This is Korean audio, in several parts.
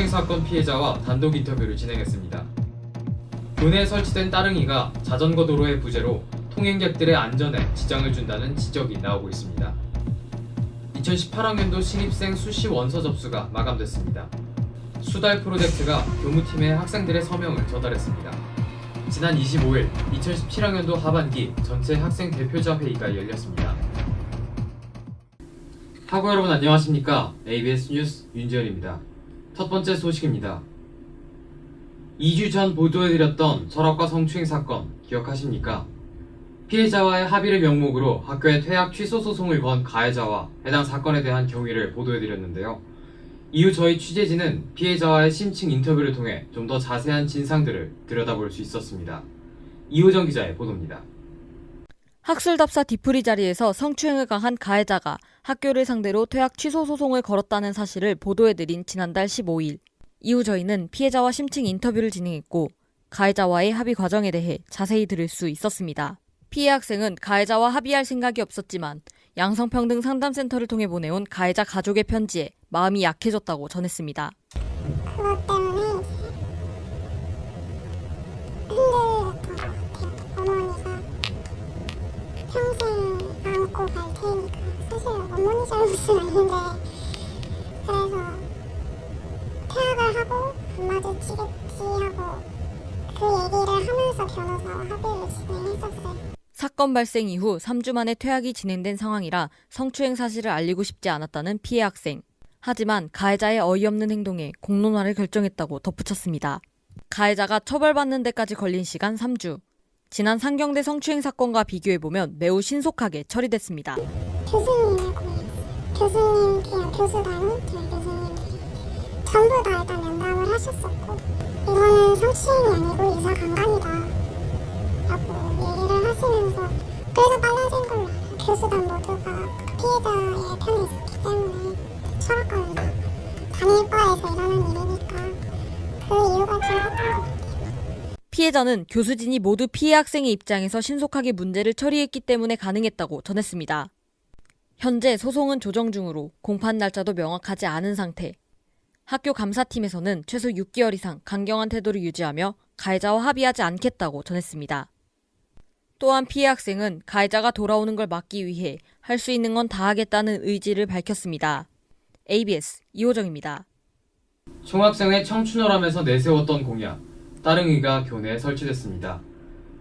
성추행 사건 피해자와 단독 인터뷰를 진행했습니다. 교내에 설치된 따릉이가 자전거 도로의 부재로 통행객들의 안전에 지장을 준다는 지적이 나오고 있습니다. 2018학년도 신입생 수시 원서 접수가 마감됐습니다. 수달 프로젝트가 교무팀에 학생들의 서명을 전달했습니다. 지난 25일 2017학년도 하반기 전체 학생 대표자 회의가 열렸습니다. 학우 여러분 안녕하십니까? ABS 뉴스 윤지현입니다. 첫 번째 소식입니다. 2주 전 보도해드렸던 철학과 성추행 사건 기억하십니까? 피해자와의 합의를 명목으로 학교에 퇴학 취소 소송을 건 가해자와 해당 사건에 대한 경위를 보도해드렸는데요. 이후 저희 취재진은 피해자와의 심층 인터뷰를 통해 좀 더 자세한 진상들을 들여다볼 수 있었습니다. 이호정 기자의 보도입니다. 학술답사 뒤풀이 자리에서 성추행을 강한 가해자가 학교를 상대로 퇴학 취소 소송을 걸었다는 사실을 보도해드린 지난달 15일. 이후 저희는 피해자와 심층 인터뷰를 진행했고 가해자와의 합의 과정에 대해 자세히 들을 수 있었습니다. 피해 학생은 가해자와 합의할 생각이 없었지만 양성평등 상담센터를 통해 보내온 가해자 가족의 편지에 마음이 약해졌다고 전했습니다. 사실 어머니 잘못은 아닌데 그래서 퇴학을 하고 안 마주치겠지 하고 그 얘기를 하면서 변호사와 합의를 진행했었어요. 사건 발생 이후 3주 만에 퇴학이 진행된 상황이라 성추행 사실을 알리고 싶지 않았다는 피해 학생. 하지만 가해자의 어이없는 행동에 공론화를 결정했다고 덧붙였습니다. 가해자가 처벌받는 데까지 걸린 시간 3주. 지난 상경대 성추행 사건과 비교해보면 매우 신속하게 처리됐습니다. 교수님을 구했어요. 교수님 전부 다 일단 면담을 하셨었고 이거는 성추행이 아니고 이사 강간이다 라고 얘기를 하시면서 그래서 빨라진 걸로. 교수단 모두가 피해자의 편에 있었기 때문에 철학과는 다 단일과에서 일어난 일이니까 그 이유가 좀 컸던 것 같아요. 피해자는 교수진이 모두 피해 학생의 입장에서 신속하게 문제를 처리했기 때문에 가능했다고 전했습니다. 현재 소송은 조정 중으로 공판 날짜도 명확하지 않은 상태. 학교 감사팀에서는 최소 6개월 이상 강경한 태도를 유지하며 가해자와 합의하지 않겠다고 전했습니다. 또한 피해 학생은 가해자가 돌아오는 걸 막기 위해 할 수 있는 건 다 하겠다는 의지를 밝혔습니다. ABS 이호정입니다. 총학생회 청춘어람에서 내세웠던 공약, 따릉이가 교내에 설치됐습니다.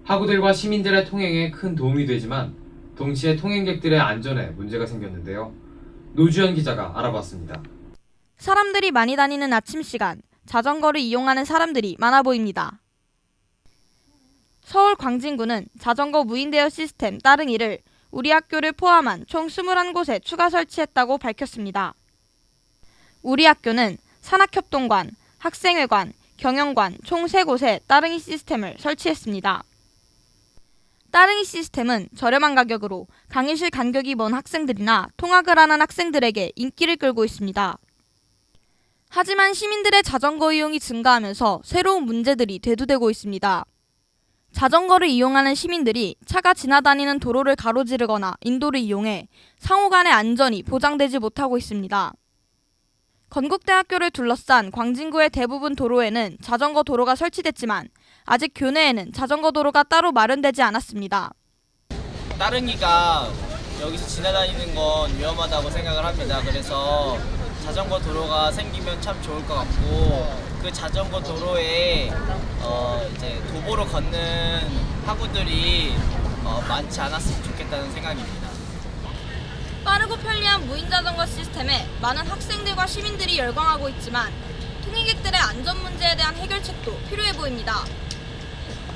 학우들과 시민들의 통행에 큰 도움이 되지만 동시에 통행객들의 안전에 문제가 생겼는데요. 노주현 기자가 알아봤습니다. 사람들이 많이 다니는 아침 시간, 자전거를 이용하는 사람들이 많아 보입니다. 서울 광진구는 자전거 무인 대여 시스템 따릉이를 우리 학교를 포함한 총 21곳에 추가 설치했다고 밝혔습니다. 우리 학교는 산학협동관, 학생회관, 경영관 총 3곳에 따릉이 시스템을 설치했습니다. 따릉이 시스템은 저렴한 가격으로 강의실 간격이 먼 학생들이나 통학을 하는 학생들에게 인기를 끌고 있습니다. 하지만 시민들의 자전거 이용이 증가하면서 새로운 문제들이 대두되고 있습니다. 자전거를 이용하는 시민들이 차가 지나다니는 도로를 가로지르거나 인도를 이용해 상호 간의 안전이 보장되지 못하고 있습니다. 건국대학교를 둘러싼 광진구의 대부분 도로에는 자전거 도로가 설치됐지만 아직 교내에는 자전거 도로가 따로 마련되지 않았습니다. 따릉이가 여기서 지나다니는 건 위험하다고 생각을 합니다. 그래서 자전거 도로가 생기면 참 좋을 것 같고 그 자전거 도로에 어 이제 도보로 걷는 학우들이 어 많지 않았으면 좋겠다는 생각입니다. 빠르고 편리한 무인 자전거 시스템에 많은 학생들과 시민들이 열광하고 있지만 통행객들의 안전 문제에 대한 해결책도 필요해 보입니다.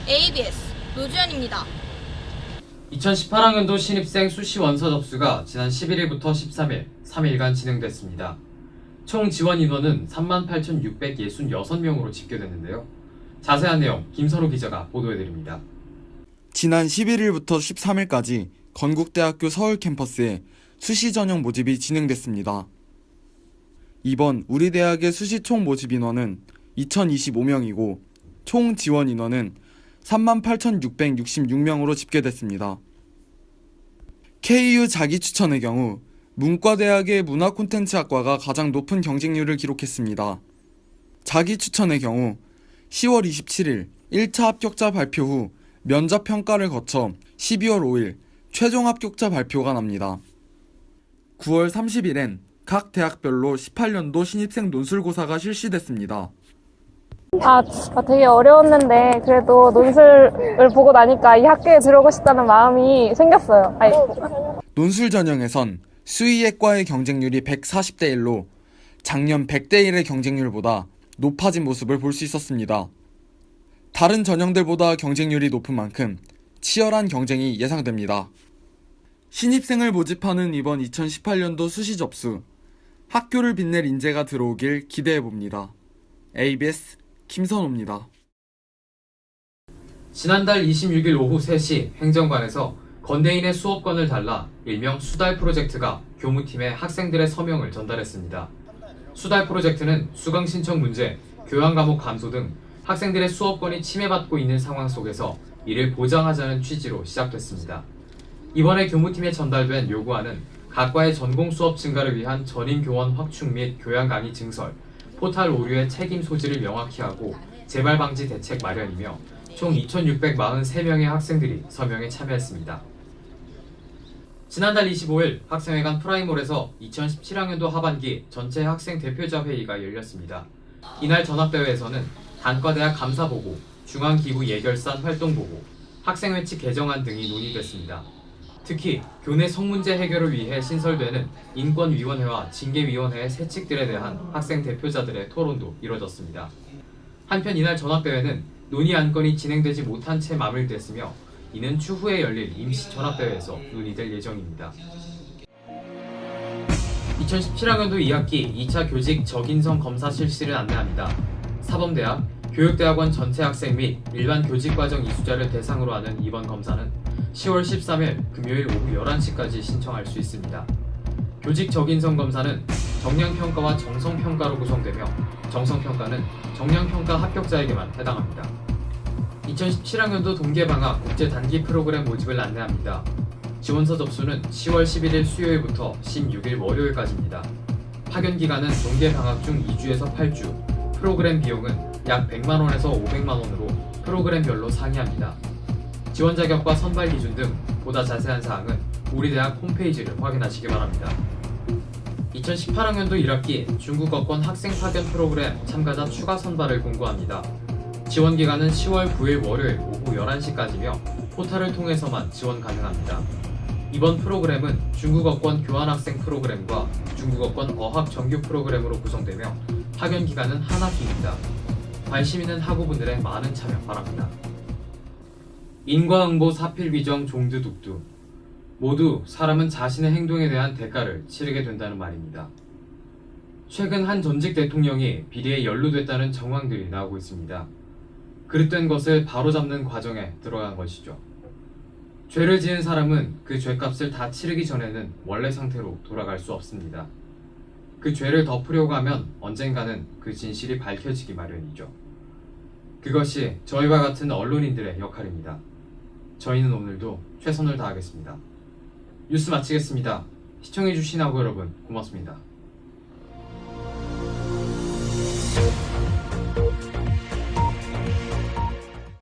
ABS 노주현입니다. 2018학년도 신입생 수시 원서 접수가 지난 11일부터 13일 3일간 진행됐습니다. 총 지원 인원은 38,666명으로 집계됐는데요. 자세한 내용 김선우 기자가 보도해드립니다. 지난 11일부터 13일까지 건국대학교 서울 캠퍼스에 수시 전형 모집이 진행됐습니다. 이번 우리 대학의 수시 총 모집 인원은 2,025명이고 총 지원 인원은 38,666명으로 집계됐습니다. KU 자기 추천의 경우 문과대학의 문화 콘텐츠 학과가 가장 높은 경쟁률을 기록했습니다. 자기 추천의 경우 10월 27일 1차 합격자 발표 후 면접 평가를 거쳐 12월 5일 최종 합격자 발표가 납니다. 9월 30일엔 각 대학별로 18년도 신입생 논술고사가 실시됐습니다. 아, 아, 되게 어려웠는데 그래도 논술을 보고 나니까 이 학교에 들어오고 싶다는 마음이 생겼어요. 아니, 논술 전형에선 수의예과의 경쟁률이 140대 1로 작년 100대 1의 경쟁률보다 높아진 모습을 볼 수 있었습니다. 다른 전형들보다 경쟁률이 높은 만큼 치열한 경쟁이 예상됩니다. 신입생을 모집하는 이번 2018년도 수시 접수, 학교를 빛낼 인재가 들어오길 기대해 봅니다. ABS 김선호입니다. 지난달 26일 오후 3시 행정관에서 건대인의 수업권을 달라 일명 수달 프로젝트가 교무팀에 학생들의 서명을 전달했습니다. 수달 프로젝트는 수강 신청 문제, 교양 과목 감소 등 학생들의 수업권이 침해받고 있는 상황 속에서 이를 보장하자는 취지로 시작됐습니다. 이번에 교무팀에 전달된 요구안은 각과의 전공 수업 증가를 위한 전인 교원 확충 및 교양 강의 증설, 포탈 오류의 책임 소지를 명확히 하고 재발 방지 대책 마련이며 총 2,643명의 학생들이 서명에 참여했습니다. 지난달 25일 학생회관 프라이몰에서 2017학년도 하반기 전체 학생 대표자 회의가 열렸습니다. 이날 전학대회에서는 단과대학 감사보고, 중앙기구 예결산 활동보고, 학생회칙 개정안 등이 논의됐습니다. 특히 교내 성문제 해결을 위해 신설되는 인권위원회와 징계위원회의 세칙들에 대한 학생 대표자들의 토론도 이뤄졌습니다. 한편 이날 전학대회는 논의 안건이 진행되지 못한 채 마무리됐으며 이는 추후에 열릴 임시 전학대회에서 논의될 예정입니다. 2017학년도 2학기 2차 교직 적인성 검사 실시를 안내합니다. 사범대학, 교육대학원 전체 학생 및 일반 교직과정 이수자를 대상으로 하는 이번 검사는 10월 13일 금요일 오후 11시까지 신청할 수 있습니다. 교직 적인성 검사는 정량평가와 정성평가로 구성되며 정성평가는 정량평가 합격자에게만 해당합니다. 2017학년도 동계방학 국제 단기 프로그램 모집을 안내합니다. 지원서 접수는 10월 11일 수요일부터 16일 월요일까지입니다. 파견 기간은 동계방학 중 2주에서 8주, 프로그램 비용은 약 100만원에서 500만원으로 프로그램별로 상이합니다. 지원 자격과 선발 기준 등 보다 자세한 사항은 우리 대학 홈페이지를 확인하시기 바랍니다. 2018학년도 1학기 중국어권 학생 파견 프로그램 참가자 추가 선발을 공고합니다. 지원 기간은 10월 9일 월요일 오후 11시까지며 포털을 통해서만 지원 가능합니다. 이번 프로그램은 중국어권 교환학생 프로그램과 중국어권 어학 정규 프로그램으로 구성되며 파견 기간은 한 학기입니다. 관심 있는 학우분들의 많은 참여 바랍니다. 인과응보 사필귀정 종두둑두 모두 사람은 자신의 행동에 대한 대가를 치르게 된다는 말입니다. 최근 한 전직 대통령이 비리에 연루됐다는 정황들이 나오고 있습니다. 그릇된 것을 바로잡는 과정에 들어간 것이죠. 죄를 지은 사람은 그 죄값을 다 치르기 전에는 원래 상태로 돌아갈 수 없습니다. 그 죄를 덮으려고 하면 언젠가는 그 진실이 밝혀지기 마련이죠. 그것이 저희와 같은 언론인들의 역할입니다. 저희는 오늘도 최선을 다하겠습니다. 뉴스 마치겠습니다. 시청해주신 하고 여러분 고맙습니다.